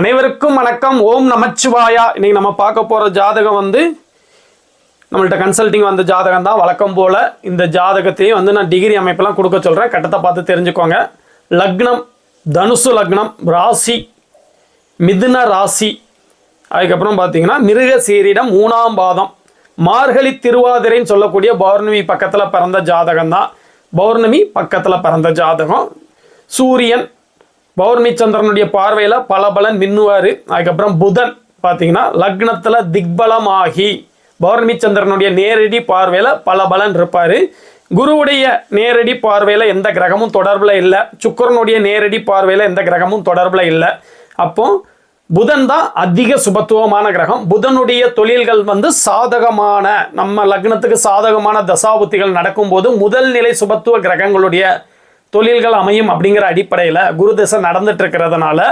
அனைவருக்கும் வணக்கம். ஓம் நமச்சிவாயா. இன்னைக்கு நம்ம பார்க்க போகிற ஜாதகம் வந்து நம்மள்ட்ட கன்சல்டிங் வந்த ஜாதகம் தான். வழக்கம் போல் இந்த ஜாதகத்தையும் வந்து நான் டிகிரி அமைப்பெல்லாம் கொடுக்க சொல்கிறேன் கட்டத்தை பார்த்து தெரிஞ்சுக்கோங்க. லக்னம் தனுசு லக்னம் ராசி மிதுன ராசி. அதுக்கப்புறம் பார்த்தீங்கன்னா மிருக சீரிடம் மூணாம் பாதம். மார்கழி திருவாதிரைன்னு சொல்லக்கூடிய பௌர்ணமி பக்கத்தில் பிறந்த ஜாதகம் தான். பௌர்ணமி பக்கத்தில் பிறந்த ஜாதகம். சூரியன் பௌர்ணமி சந்திரனுடைய பார்வையில் பலபலன் மின்னுவார். அதுக்கப்புறம் புதன் பார்த்தீங்கன்னா லக்னத்தில் திக்பலமாகி பௌர்ணமி சந்திரனுடைய நேரடி பார்வையில் பலபலன் இருப்பார். குருவுடைய நேரடி பார்வையில் எந்த கிரகமும் தொடர்பில் இல்லை. சுக்கரனுடைய நேரடி பார்வையில் எந்த கிரகமும் தொடர்பில் இல்லை. அப்போ புதன் தான் அதிக சுபத்துவமான கிரகம். புதனுடைய தொழில்கள் வந்து சாதகமான நம்ம லக்னத்துக்கு சாதகமான தசாபுத்திகள் நடக்கும்போது முதல் நிலை சுபத்துவ கிரகங்களுடைய தொழில்கள் அமையும் அப்படிங்கிற அடிப்படையில் குரு தசை நடந்துட்டு இருக்கிறதுனால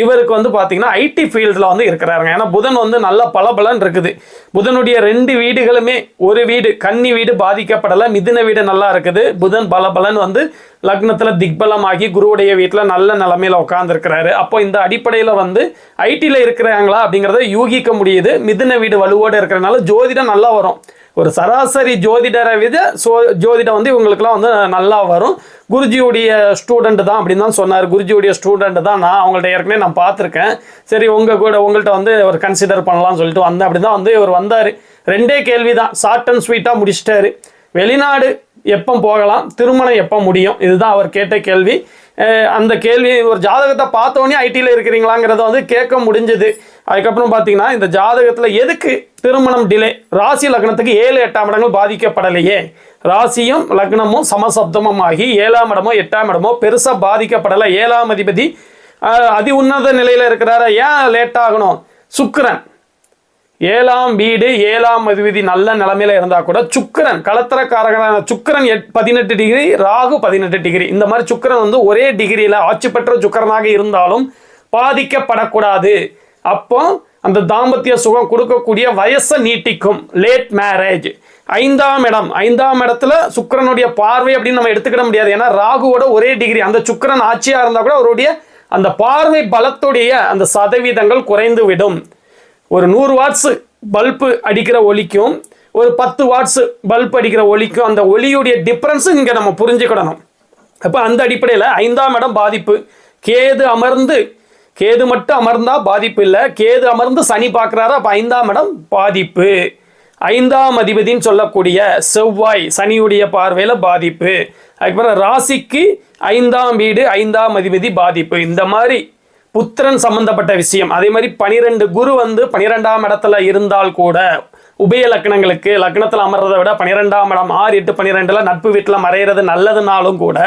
இவருக்கு வந்து பார்த்தீங்கன்னா ஐடி ஃபீல்டில் வந்து இருக்கிறாருங்க. ஏன்னா புதன் வந்து நல்ல பலபலன் இருக்குது. புதனுடைய ரெண்டு வீடுகளுமே ஒரு வீடு கன்னி வீடு பாதிக்கப்படலை மிதுன வீடு நல்லா இருக்குது. புதன் பலபலன் வந்து லக்னத்தில் திக்பலமாகி குருவுடைய வீட்டில் நல்ல நிலமையில உட்காந்துருக்கிறாரு அப்போ இந்த அடிப்படையில் வந்து ஐடியில் இருக்கிறாங்களா அப்படிங்கிறத யூகிக்க முடியுது. மிதுன வீடு வலுவோடு இருக்கிறனால ஜோதிடம் நல்லா வரும். ஒரு சராசரி ஜோதிடரை வித சோ ஜோதிடம் வந்து இவங்களுக்குலாம் வந்து நல்லா வரும். குருஜியுடைய ஸ்டூடெண்ட் தான் அப்படின்னு தான் சொன்னார். குருஜியுடைய ஸ்டூடெண்ட் தான் நான் அவங்கள்ட்ட ஏற்கனவே நான் பார்த்துருக்கேன். சரி உங்கள் கூட உங்கள்கிட்ட வந்து ஒரு கன்சிடர் பண்ணலாம்னு சொல்லிட்டு வந்தேன். அப்படி தான் வந்து இவர் வந்தார். ரெண்டே கேள்வி தான் ஷார்ட் அண்ட் ஸ்வீட்டாக முடிச்சிட்டாரு. வெளிநாடு எப்போ போகலாம்? திருமணம் எப்போ முடியும்? இதுதான் அவர் கேட்ட கேள்வி. அந்த கேள்வி ஒரு ஜாதகத்தை பார்த்தோன்னே ஐடியில் இருக்கிறீங்களாங்கிறத வந்து கேட்க முடிஞ்சது. அதுக்கப்புறம் பார்த்தீங்கன்னா இந்த ஜாதகத்தில் எதுக்கு திருமணம் டிலே ராசி லக்னத்துக்கு ஏழு எட்டாம் இடங்கள் பாதிக்கப்படலையே. ராசியும் லக்னமும் சமசப்தமும் ஆகி ஏழாம் இடமோ எட்டாம் இடமோ பெருசாக பாதிக்கப்படலை. ஏழாம் அதிபதி அதி உன்னத நிலையில் இருக்கிறார. ஏன் லேட் ஆகணும்? ஏழாம் வீடு ஏழாம் அதிபதி நல்ல நிலைமையில இருந்தா கூட சுக்கிரன் கலத்தரக்காரகனான சுக்கிரன் எட் பதினெட்டு டிகிரி ராகு பதினெட்டு டிகிரி. இந்த மாதிரி சுக்கிரன் வந்து ஒரே டிகிரியில ஆட்சி பெற்ற சுக்கரனாக இருந்தாலும் பாதிக்கப்படக்கூடாது. அப்போ அந்த தாம்பத்திய சுகம் கொடுக்கக்கூடிய வயசை நீட்டிக்கும். லேட் மேரேஜ் ஐந்தாம் இடம். ஐந்தாம் இடத்துல சுக்கிரனுடைய பார்வை அப்படின்னு நம்ம எடுத்துக்கிட முடியாது. ஏன்னா ராகுவோட ஒரே டிகிரி. அந்த சுக்கிரன் ஆட்சியா இருந்தா கூட அவருடைய அந்த பார்வை பலத்துடைய அந்த சதவீதங்கள் குறைந்து விடும் ஒரு நூறு வாட்ஸு பல்பு அடிக்கிற ஒலிக்கும் ஒரு பத்து வாட்ஸு பல்ப் அடிக்கிற ஒலிக்கும் அந்த ஒலியுடைய டிஃப்ரென்ஸு இங்கே நம்ம புரிஞ்சுக்கிடணும். அப்போ அந்த அடிப்படையில் ஐந்தாம் இடம் பாதிப்பு. கேது அமர்ந்து கேது மட்டும் அமர்ந்தால் பாதிப்பு இல்லை. கேது அமர்ந்து சனி பார்க்குறாரு அப்போ ஐந்தாம் இடம் பாதிப்பு. ஐந்தாம் அதிபதின்னு சொல்லக்கூடிய செவ்வாய் சனியுடைய பார்வையில் பாதிப்பு. அதுக்கப்புறம் ராசிக்கு ஐந்தாம் வீடு ஐந்தாம் அதிபதி பாதிப்பு. இந்த மாதிரி புத்திரன் சம்பந்தப்பட்ட விஷயம். அதே மாதிரி பனிரெண்டு குரு வந்து பனிரெண்டாம் இடத்துல இருந்தால் கூட உபய லக்னங்களுக்கு லக்னத்தில் அமர்றதை விட பனிரெண்டாம் இடம் ஆறு எட்டு பனிரெண்டில் நட்பு வீட்டில் மறையிறது நல்லதுனாலும் கூட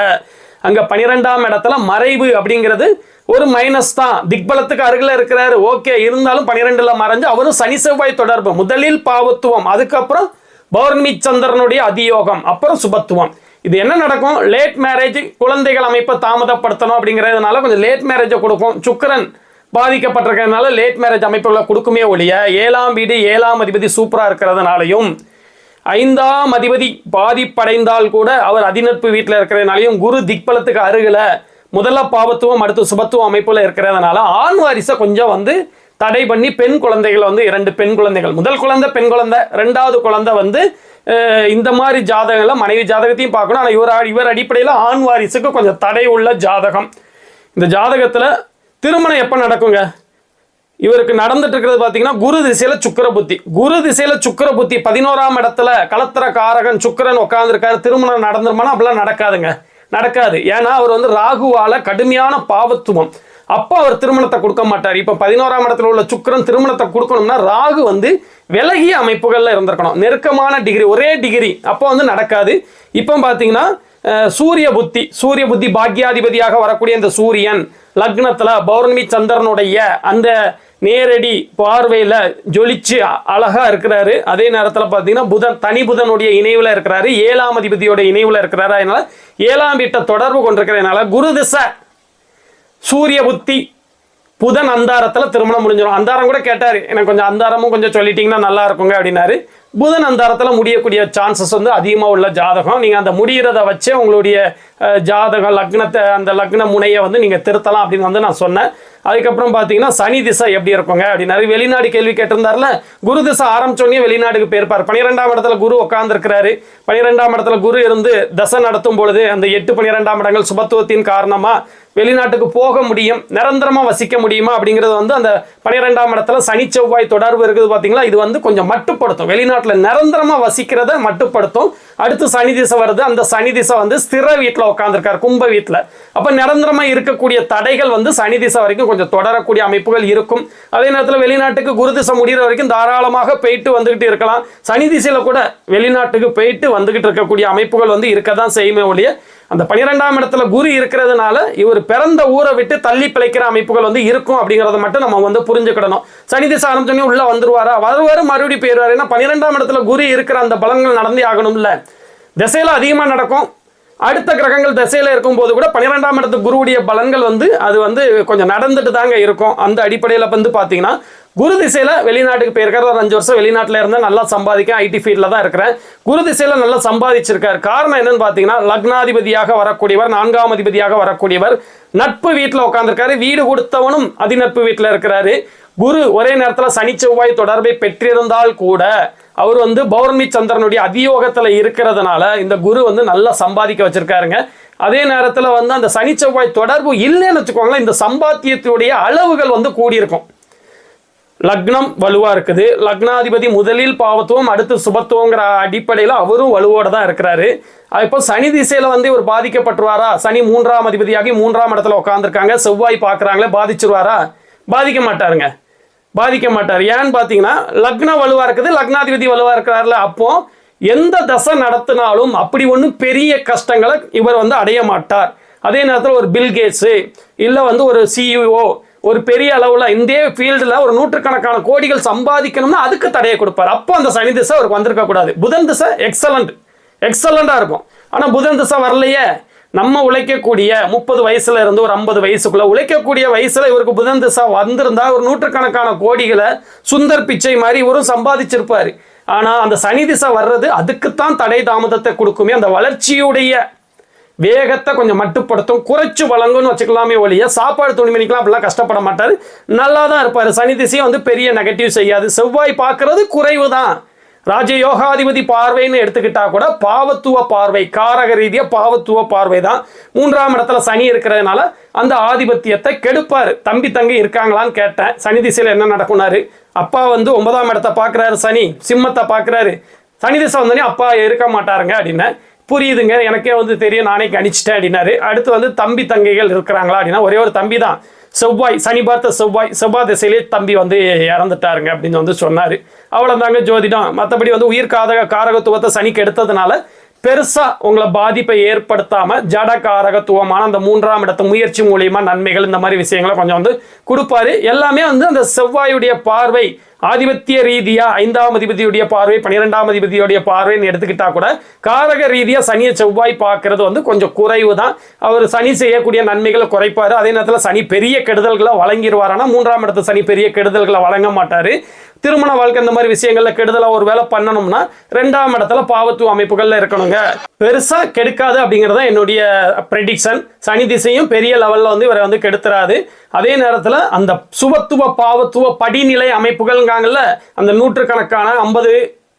அங்கே பனிரெண்டாம் இடத்துல மறைவு அப்படிங்கிறது ஒரு மைனஸ் தான். திக்பலத்துக்கு அருகில் இருக்கிறாரு ஓகே இருந்தாலும் பனிரெண்டில் மறைஞ்சு அவரும் சனி செவ்வாய் தொடர்பு. முதலில் பாவத்துவம் அதுக்கப்புறம் பௌர்ணமி சந்திரனுடைய அதியோகம் அப்புறம் சுபத்துவம். இது என்ன நடக்கும்? லேட் மேரேஜ் குழந்தைகள் அமைப்பை தாமதப்படுத்தணும் அப்படிங்கிறதுனால கொஞ்சம் லேட் மேரேஜை கொடுக்கும். சுக்கிரன் பாதிக்கப்பட்டிருக்கிறதுனால லேட் மேரேஜ் அமைப்புகளை கொடுக்குமே ஒழிய ஏழாம் வீடு ஏழாம் அதிபதி சூப்பராக இருக்கிறதுனாலையும் ஐந்தாம் அதிபதி பாதிப்படைந்தால் கூட அவர் அதிநட்பு வீட்டில் இருக்கிறதுனாலையும் குரு திக்பலத்துக்கு அருகில் முதல்ல பாவத்துவம் அடுத்து சுபத்துவம் அமைப்பில் இருக்கிறதுனால ஆண் வாரிசை கொஞ்சம் வந்து தடை பண்ணி பெண் குழந்தைகள் வந்து இரண்டு பெண் குழந்தைகள். முதல் குழந்தை பெண் குழந்தை ரெண்டாவது குழந்தை வந்து இந்த மாதிரி ஜாதகங்களை மனைவி ஜாதகத்தையும் பார்க்கணும். ஆனால் இவர் இவர் அடிப்படையில் ஆண் வாரிசுக்கு கொஞ்சம் தடை உள்ள ஜாதகம். இந்த ஜாதகத்தில் திருமணம் எப்போ நடக்குங்க? இவருக்கு நடந்துட்டு இருக்கிறது பார்த்தீங்கன்னா குரு திசையில சுக்கிர புத்தி. குரு திசையில சுக்கிர புத்தி பதினோராம் இடத்துல கலத்திர காரகன் சுக்கிரன் உட்காந்துருக்காரு திருமணம் நடந்துருமானா? அப்படிலாம் நடக்காதுங்க. நடக்காது. ஏன்னா அவர் வந்து ராகுவால கடுமையான பாவத்துவம். அப்போ அவர் திருமணத்தை கொடுக்க மாட்டார். இப்போ பதினோராம் இடத்துல உள்ள சுக்கிரன் திருமணத்தை கொடுக்கணும்னா ராகு வந்து விலகிய அமைப்புகளில் இருந்திருக்கணும். நெருக்கமான டிகிரி ஒரே டிகிரி அப்போ வந்து நடக்காது. இப்போ பார்த்தீங்கன்னா சூரிய புத்தி. சூரிய புத்தி பாக்யாதிபதியாக வரக்கூடிய இந்த சூரியன் லக்னத்தில் பௌர்ணமி சந்திரனுடைய அந்த நேரடி பார்வையில் ஜொலிச்சு அழகாக இருக்கிறாரு. அதே நேரத்தில் பார்த்தீங்கன்னா புதன் தனி புதனுடைய இணைவில் இருக்கிறாரு. ஏழாம் அதிபதியோட இணைவில் இருக்கிறாரு அதனால ஏழாம் வீட்டை தொடர்பு கொண்டிருக்கிறதுனால குரு திசை. சூரிய புத்தி புதன் அந்தாரத்தில் திருமணம் முடிஞ்சிடும். அந்தாரம் கூட கேட்டார் எனக்கு கொஞ்சம் அந்தாரமும் கொஞ்சம் சொல்லிட்டீங்கன்னா நல்லா இருக்குங்க அப்படின்னாரு. புதன் அந்தாரத்தில் முடியக்கூடிய சான்சஸ் வந்து அதிகமாக உள்ள ஜாதகம். நீங்கள் அந்த முடிகிறத வச்சே உங்களுடைய ஜாதகம் லக்னத்தை அந்த லக்ன முனையை வந்து நீங்கள் திருத்தலாம் அப்படின்னு வந்து நான் சொன்னேன். அதுக்கப்புறம் பார்த்தீங்கன்னா சனி திசை எப்படி இருக்குங்க அப்படின்னாரு. வெளிநாடு கேள்வி கேட்டிருந்தார்ல குரு திசை ஆரம்பிச்சோடனே வெளிநாடுக்கு போயிருப்பார். பன்னிரெண்டாம் இடத்துல குரு உட்காந்துருக்கிறாரு பன்னிரெண்டாம் இடத்துல குரு இருந்து தசை நடத்தும் பொழுது அந்த எட்டு பன்னிரெண்டாம் இடங்கள் சுபத்துவத்தின் காரணமாக வெளிநாட்டுக்கு போக முடியும் நிரந்தரமாக வசிக்க முடியுமா அப்படிங்கிறது வந்து அந்த பன்னிரெண்டாம் இடத்துல சனி செவ்வாய் தொடர்பு இருக்குது பார்த்தீங்களா இது வந்து கொஞ்சம் மட்டுப்படுத்தும். வெளிநாட்டில் நிரந்தரமாக வசிக்கிறத மட்டுப்படுத்தும். அடுத்து சனி திசை வருது. அந்த சனி திசை வந்து ஸ்திர வீட்டில் உட்காந்துருக்கார் கும்ப வீட்டில். அப்போ நிரந்தரமாக இருக்கக்கூடிய தடைகள் வந்து சனி திசை வரைக்கும் கொஞ்சம் தொடரக்கூடிய அமைப்புகள் இருக்கும். அதே நேரத்தில் வெளிநாட்டுக்கு குரு திசை முடிகிற வரைக்கும் தாராளமாக போயிட்டு வந்துக்கிட்டு இருக்கலாம். சனி திசையில் கூட வெளிநாட்டுக்கு போயிட்டு வந்துக்கிட்டு இருக்கக்கூடிய அமைப்புகள் வந்து இருக்க தான் செய்யுமே ஒழிய அந்த பனிரெண்டாம் இடத்துல குரு இருக்கிறதுனால இவர் பிறந்த ஊரை விட்டு தள்ளி பிழைக்கிற அமைப்புகள் வந்து இருக்கும் அப்படிங்கிறத மட்டும் நம்ம வந்து புரிஞ்சுக்கிடணும். சனி திசை ஆரம்பிச்சோடனே உள்ளே வந்துருவாரா? வருவாரு மறுபடியும் போயிடுவார் ஏன்னா பன்னிரெண்டாம் இடத்துல குரு இருக்கிற அந்த பலங்கள் நடந்தே ஆகணும்ல. திசையில அதிகமாக நடக்கும். அடுத்த கிரகங்கள் திசையில இருக்கும்போது கூட பன்னிரெண்டாம் இடத்து குருவுடைய பலன்கள் வந்து அது வந்து கொஞ்சம் நடந்துட்டு தாங்க இருக்கும். அந்த அடிப்படையில் வந்து பார்த்தீங்கன்னா குரு திசையில் வெளிநாட்டுக்கு போயிருக்காரு. ஒரு அஞ்சு வருஷம் வெளிநாட்டில் இருந்தால் நல்லா சம்பாதிக்க ஐடி ஃபீல்டில் தான் இருக்கிறேன். குரு திசையில் நல்லா சம்பாதிச்சிருக்கார். காரணம் என்னன்னு பார்த்தீங்கன்னா லக்னாதிபதியாக வரக்கூடியவர் நான்காம் அதிபதியாக வரக்கூடியவர் நட்பு வீட்டில் உட்காந்துருக்காரு வீடு கொடுத்தவனும் அதிநட்பு வீட்டில் இருக்கிறாரு. குரு ஒரே நேரத்தில் சனி செவ்வாய் தொடர்பை பெற்றிருந்தால் கூட அவர் வந்து பௌர்ணமி சந்திரனுடைய அதியோகத்தில் இருக்கிறதுனால இந்த குரு வந்து நல்லா சம்பாதிக்க வச்சிருக்காருங்க. அதே நேரத்தில் வந்து அந்த சனி செவ்வாய் தொடர்பு இல்லைன்னு வச்சுக்கோங்களேன் இந்த சம்பாத்தியத்துடைய அளவுகள் வந்து கூடியிருக்கும். லக்னம் வலுவா இருக்குது. லக்னாதிபதி முதலில் பாவத்துவம் அடுத்து சுபத்துவங்கிற அடிப்படையில் அவரும் வலுவோட தான் இருக்கிறாரு. இப்போ சனி திசையில வந்து இவர் பாதிக்கப்பட்டுருவாரா? சனி மூன்றாம் அதிபதியாகி மூன்றாம் இடத்துல உட்காந்துருக்காங்க செவ்வாய் பார்க்குறாங்களே பாதிச்சிருவாரா? பாதிக்க மாட்டாருங்க. பாதிக்க மாட்டார். ஏன்னு பார்த்தீங்கன்னா லக்னம் வலுவா இருக்குது லக்னாதிபதி வலுவா இருக்கிறாருல. அப்போ எந்த தசை நடத்தினாலும் அப்படி ஒன்றும் பெரிய கஷ்டங்களை இவர் வந்து அடைய மாட்டார். அதே நேரத்தில் ஒரு பில்கேட்ஸு இல்லை வந்து ஒரு சிஇஓ ஒரு பெரிய அளவில் இந்திய ஃபீல்டில் ஒரு நூற்றுக்கணக்கான கோடிகள் சம்பாதிக்கணும்னா அதுக்கு தடையை கொடுப்பார். அப்போ அந்த சனி திசை அவருக்கு வந்திருக்கக்கூடாது புதன் திசை எக்ஸலண்ட் எக்ஸலண்டாக இருக்கும். ஆனால் புதன் திசை வரலையே. நம்ம உழைக்கக்கூடிய முப்பது வயசுல இருந்து ஒரு ஐம்பது வயசுக்குள்ள உழைக்கக்கூடிய வயசுல இவருக்கு புதன் திசை வந்திருந்தா ஒரு நூற்றுக்கணக்கான கோடிகளை சுந்தர் பிச்சை மாதிரி இவரும் சம்பாதிச்சிருப்பாரு. ஆனா அந்த சனி திசை வர்றது அதுக்குத்தான் தடை தாமதத்தை கொடுக்குமே அந்த வளர்ச்சியுடைய வேகத்தை கொஞ்சம் மட்டுப்படுத்தும் குறைச்சு வழங்கும்னு வச்சுக்கலாமே ஒழிய சாப்பாடு துணிமணிக்கெல்லாம் அப்படிலாம் கஷ்டப்பட மாட்டார். நல்லா தான் இருப்பார். சனி திசையும் வந்து பெரிய நெகட்டிவ் செய்யாது. செவ்வாய் பார்க்கறது குறைவு தான் ராஜயோகாதிபதி பார்வைன்னு எடுத்துக்கிட்டா கூட பாவத்துவ பார்வை காரக ரீதியாக பாவத்துவ பார்வை தான் மூன்றாம் இடத்துல சனி இருக்கிறதுனால அந்த ஆதிபத்தியத்தை கெடுப்பார். தம்பி தங்கி இருக்காங்களான்னு கேட்டேன். சனி திசையில் என்ன நடக்கும்னாரு? அப்பா வந்து ஒன்பதாம் இடத்தை பார்க்குறாரு சனி. சிம்மத்தை பார்க்குறாரு. சனி திசை வந்தோடனே அப்பா இருக்க மாட்டாருங்க அப்படின்னு புரியுதுங்க. எனக்கே வந்து தெரியும். நானே கணிச்சிட்டேன் அப்படின்னாரு. அடுத்து வந்து தம்பி தங்கைகள் இருக்கிறாங்களா அப்படின்னா ஒரே ஒரு தம்பி தான். செவ்வாய் சனி பார்த்த செவ்வாய் செவ்வாய் திசையிலே தம்பி வந்து இறந்துட்டாருங்க அப்படின்னு வந்து சொன்னார். அவ்வளோதாங்க ஜோதிடம். மற்றபடி வந்து உயிர் காதக காரகத்துவத்தை சனிக்கு எடுத்ததுனால பெருசா உங்களை பாதிப்பை ஏற்படுத்தாம ஜட காரகத்துவமான அந்த மூன்றாம் இடத்து முயற்சி மூலியமா நன்மைகள் இந்த மாதிரி விஷயங்களை கொஞ்சம் வந்து கொடுப்பாரு. எல்லாமே வந்து அந்த செவ்வாயுடைய பார்வை ஆதிபத்திய ரீதியா ஐந்தாம் அதிபதியுடைய பார்வை பன்னிரெண்டாம் அதிபதியுடைய பார்வைன்னு எடுத்துக்கிட்டா கூட காரக ரீதியா சனியை செவ்வாய் பார்க்கறது வந்து கொஞ்சம் குறைவு தான் அவர் சனி செய்யக்கூடிய நன்மைகளை குறைப்பாரு. அதே நேரத்தில் சனி பெரிய கெடுதல்களை வழங்கிடுவார். ஆனால் மூன்றாம் இடத்து சனி பெரிய கெடுதல்களை வழங்க மாட்டாரு. திருமண வாழ்க்கை இந்த மாதிரி விஷயங்கள்ல கெடுதலா ஒரு வேலை பண்ணணும்னா ரெண்டாம் இடத்துல பாவத்துவ அமைப்புகள்ல இருக்கணுங்க. பெருசா கெடுக்காது அப்படிங்கறத தான் என்னுடைய ப்ரெடிக்ஷன் சனி திசையும் பெரிய லெவல்ல வந்து இவரை வந்து கெடுத்துறாது அதே நேரத்துல அந்த சுபத்துவ பாவத்துவ படிநிலை அமைப்புகள்ங்காங்கல்ல அந்த நூற்றுக்கணக்கான ஐம்பது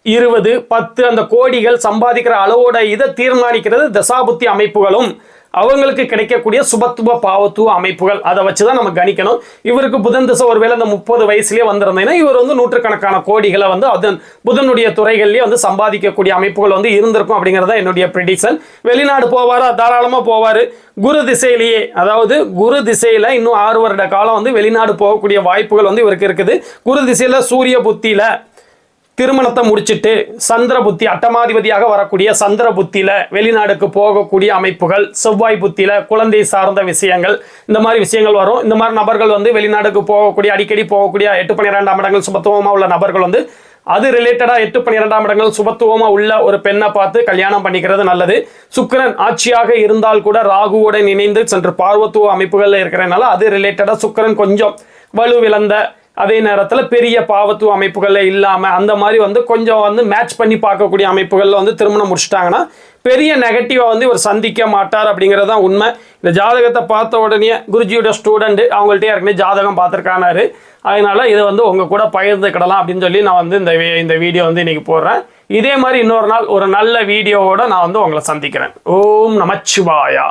இருபது பத்து அந்த கோடிகள் சம்பாதிக்கிற அளவோட இதை தீர்மானிக்கிறது தசாபுத்தி அமைப்புகளும். அவங்களுக்கு கிடைக்கக்கூடிய சுபத்துவ பாவத்துவ அமைப்புகள். அதை வச்சு தான் நம்ம கணிக்கணும். இவருக்கு புதன் திசை ஒருவேளை இந்த முப்பது வயசுலேயே வந்திருந்தேன்னா இவர் வந்து நூற்றுக்கணக்கான கோடிகளை வந்து அதன் புதனுடைய துறைகள்லேயே வந்து சம்பாதிக்கக்கூடிய அமைப்புகள் வந்து இருந்திருக்கும் அப்படிங்கிறது தான் என்னுடைய ப்ரிடிக்ஷன் வெளிநாடு போவாரா? தாராளமாக போவார். குரு திசையிலேயே அதாவது குரு திசையில் இன்னும் ஆறு வருட காலம் வந்து வெளிநாடு போகக்கூடிய வாய்ப்புகள் வந்து இவருக்கு இருக்குது. குரு திசையில் சூரிய புத்தியில் திருமணத்தை முடிச்சுட்டு சந்திர புத்தி அட்டமாதிபதியாக வரக்கூடிய சந்திர புத்தியில் வெளிநாடுக்கு போகக்கூடிய அமைப்புகள் செவ்வாய் புத்தியில குழந்தை சார்ந்த விஷயங்கள் இந்த மாதிரி விஷயங்கள் வரும். இந்த மாதிரி நபர்கள் வந்து வெளிநாடுக்கு போகக்கூடிய அடிக்கடி போகக்கூடிய எட்டு பன்னிரெண்டாம் இடங்கள் சுபத்துவமா உள்ள நபர்கள் வந்து அது ரிலேட்டடா எட்டு பன்னிரெண்டாம் இடங்கள் சுபத்துவமா உள்ள ஒரு பெண்ணை பார்த்து கல்யாணம் பண்ணிக்கிறது நல்லது. சுக்கிரன் ஆட்சியாக இருந்தால் கூட ராகுவுடன் இணைந்து சென்று பார்வத்துவ அமைப்புகள்ல இருக்கிறனால அது ரிலேட்டடா சுக்கிரன் கொஞ்சம் வலுவிழந்த அதே நேரத்தில் பெரிய பாவத்துவ அமைப்புகளில் இல்லாமல் அந்த மாதிரி வந்து கொஞ்சம் வந்து மேட்ச் பண்ணி பார்க்கக்கூடிய அமைப்புகளில் வந்து திருமணம் முடிச்சிட்டாங்கன்னா பெரிய நெகட்டிவாக வந்து இவர் சந்திக்க மாட்டார் அப்படிங்கிறது தான் உண்மை. இந்த ஜாதகத்தை பார்த்த உடனே குருஜியோட ஸ்டூடெண்ட் அவங்கள்ட்டே ஏற்கனவே ஜாதகம் பார்த்துருக்கானாரு. அதனால் இதை வந்து உங்கள் கூட பகிர்ந்துக்கிடலாம் அப்படின்னு சொல்லி நான் வந்து இந்த இந்த வீடியோ வந்து இன்றைக்கி போடுறேன். இதே மாதிரி இன்னொரு நாள் ஒரு நல்ல வீடியோவோட நான் வந்து உங்களை சந்திக்கிறேன். ஓம் நமச்சிவாயா.